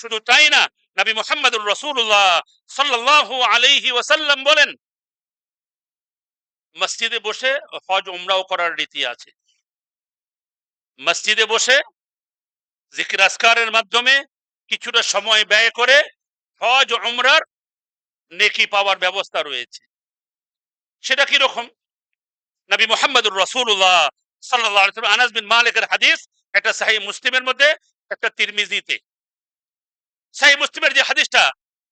শুধু তাই না, নবী মোহাম্মদুর রসুল্লাহ সাল্লাহ আলাইহি ওয়াসাল্লাম বলেন, মসজিদে বসে হজ উমরাও করার রীতি আছে। মসজিদে বসে জিকির মাধ্যমে কিছুটা সময় ব্যয় করে হজ উমরার নেকি পাওয়ার ব্যবস্থা রয়েছে। সেটা কীরকম নবী মোহাম্মদুর রসুল্লাহ সাল্লাহ আনাস বিন মালিকের হাদিস, একটা সাহি মুসলিমের মধ্যে, একটা তিরমিজিতে। সাহি মুসলিমের যে হাদিসটা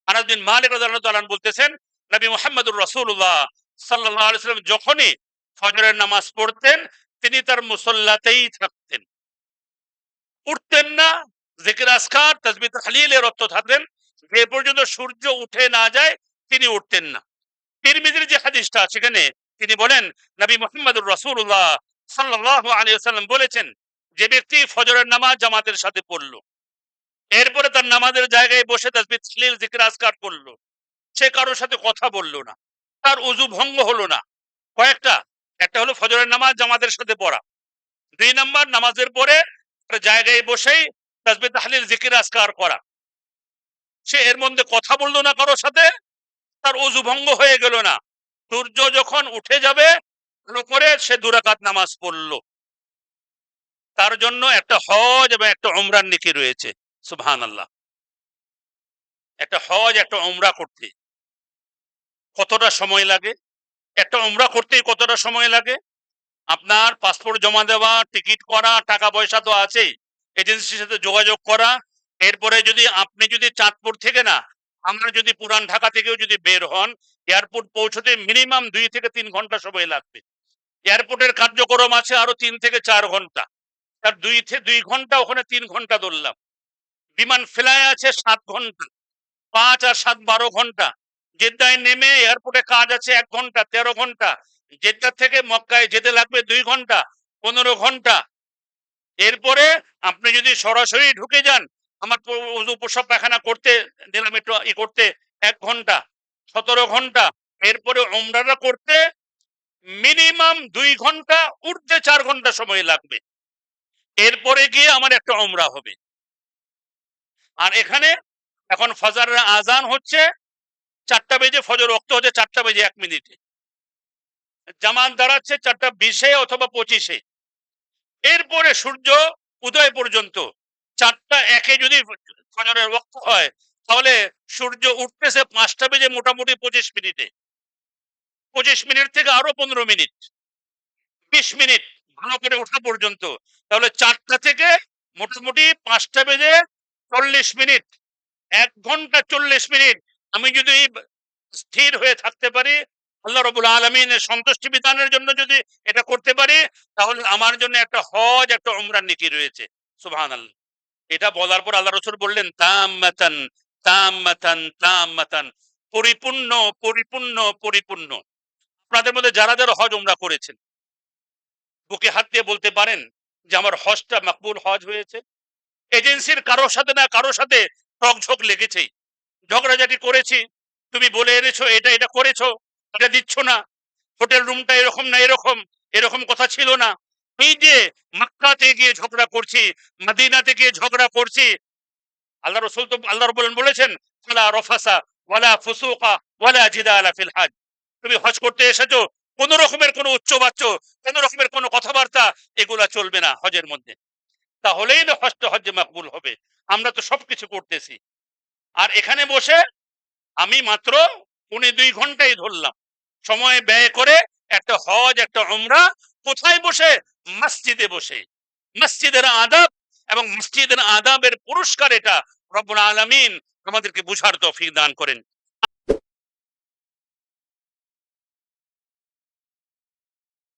আনাস বিন মালিক তাআলা বলতেছেন, নবী মুহাম্মদুর আলাইহি সাল্লাম যখনই ফজরের নামাজ পড়তেন, তিনি তার মুসল্লাতেই থাকতেন। উঠতেন না জিকির আসকার তাসবিহ তাহলিলে রত থাকতেন যে পর্যন্ত সূর্য উঠে না যায়, তিনি উঠতেন না। তিরমিজির যে হাদিসটা, সেখানে তিনি বলেন, নবী মুহাম্মদুর রাসূলুল্লাহ সাল্লাল্লাহু আলাইহি ওয়াসাল্লাম বলেছেন, যে ব্যক্তি ফজরের নামাজ জামাতের সাথে পড়ল এরপরে তার নামাজের জায়গায় বসে জিকির করল। সে কারোর সাথে কথা বলল না। তার উজু ভঙ্গ হলো না। কয়েকটা, একটা হলো ফজরের নামাজ, জামাতের সাথে পড়া। দুই নাম্বার, নামাজের পরে জায়গায় বসেই তাসবিহ তাহলিল জিকির আসকার করা। সে এর মধ্যে কথা বলল না কারোর সাথে, তার উজু ভঙ্গ হয়ে গেল না। সূর্য যখন উঠে যাবে করে সে দুরাকাত নামাজ পড়ল। তার জন্য একটা হজ এবং একটা উমরার নীতি রয়েছে। সুবহান আল্লাহ একটা হজ, একটা উমরা করতে। কতটা সময় লাগে? একটা উমরা করতেই কতটা সময় লাগে? আপনার পাসপোর্ট জমা দেওয়া টিকিট করা টাকা পয়সা তো আছেই। এজেন্সির সাথে যোগাযোগ করা। এরপরে যদি আপনি যদি চাঁদপুর থেকে না আমরা যদি পুরান ঢাকা থেকেও যদি বের হন, এয়ারপোর্ট পৌঁছতে মিনিমাম দুই থেকে তিন ঘণ্টা সময় লাগবে। এয়ারপোর্টের কার্যক্রম আছে আরও তিন থেকে চার ঘণ্টা। তার দুই থেকে দুই ঘণ্টা, ওখানে তিন ঘণ্টা ধরলাম। বিমান ফেলায় আছে সাত ঘণ্টা, পাঁচ আর সাত বারো ঘণ্টা। জেদ্দায় নেমে এয়ারপোর্টে কাজ আছে এক ঘণ্টা, তেরো ঘণ্টা। জেদ্দা থেকে মক্কায় যেতে লাগবে দুই ঘণ্টা, পনেরো ঘণ্টা। এরপরে আপনি যদি সরাসরি ঢুকে যান, আমার প্রসব পায়খানা করতে দিলাম একটু ই করতে, এক ঘণ্টা, সতেরো ঘণ্টা। এরপরে ওমরাটা করতে মিনিমাম দুই ঘণ্টা উঠতে চার ঘণ্টা সময় লাগবে। এরপরে গিয়ে আমার একটা ওমরা হবে। আর এখানে এখন ফজরের আজান হচ্ছে চারটা বেজে ফজর, রক্ত হচ্ছে চারটা বেজে এক মিনিটে। জামান দাঁড়াচ্ছে চারটা বিশে অথবা পঁচিশে। এরপরে সূর্য উদয় পর্যন্ত চারটা একে যদি ফজরের রক্ত হয়, তাহলে সূর্য উঠতেছে পাঁচটা বেজে মোটামুটি পঁচিশ মিনিটে। পঁচিশ মিনিট থেকে আরও পনেরো মিনিট। বিশ মিনিট ভালো করে ওঠা পর্যন্ত। তাহলে চারটা থেকে মোটামুটি পাঁচটা বেজে চল্লিশ মিনিট, এক ঘণ্টা চল্লিশ মিনিট আমি যদি স্থির হয়ে থাকতে পারি, আল্লাহ রবুল আলমিনের সন্তুষ্টি বিধানের জন্য যদি এটা করতে পারি, তাহলে আমার জন্য একটা হজ, একটা উমরার নীতি রয়েছে। সুবহান এটা বলার পর আল্লাহ রসুল বললেন, তাম্মাতান তাম্মাতান তাম্মাতান, পরিপূর্ণ পরিপূর্ণ পরিপূর্ণ। আপনাদের মধ্যে যারা যারা হজ উমরা করেছেন, বুকে হাত দিয়ে বলতে পারেন যে আমার হজটা মাকবুল হজ হয়েছে। এজেন্সির কারোর সাথে না কারোর সাথে টকঝোক লেগেছেই ঝগড়াঝাটি করেছি। তুমি বলে এনেছো, এটা এটা করেছ, এটা দিচ্ছ না। হোটেল রুমটা এরকম না এরকম এরকম কথা ছিল না। এই যে মক্কাতে গিয়ে ঝগড়া করছি, মদিনাতে গিয়ে ঝগড়া করছি, আল্লাহ রসুল তো আল্লাহ বলেন বলেছেন, ফালা রফাসা, ওয়ালা ফুসুকা, ওয়ালা জিদালা ফিল হাজ। তুমি হজ করতে এসেছ, কোন রকমের কোনো উচ্চবাচ্য, কোন রকমের কোনো কথাবার্তা, এগুলা চলবে না হজের মধ্যে। তাহলেই হজটা হজ্জে মাকবুল হবে। আমরা তো সবকিছু করতেছি। আর এখানে বসে আমি মাত্র পৌনে দুই ঘন্টাই ধরলাম। সময় ব্যয় করে একটা হজ, একটা উমরা কোথায় বসে? মসজিদে বসে। মসজিদের আদাব এবং মসজিদের আদাবের পুরস্কার এটা রব্বুল আলামিন আমাদেরকে বুঝার তৌফিক দান করেন।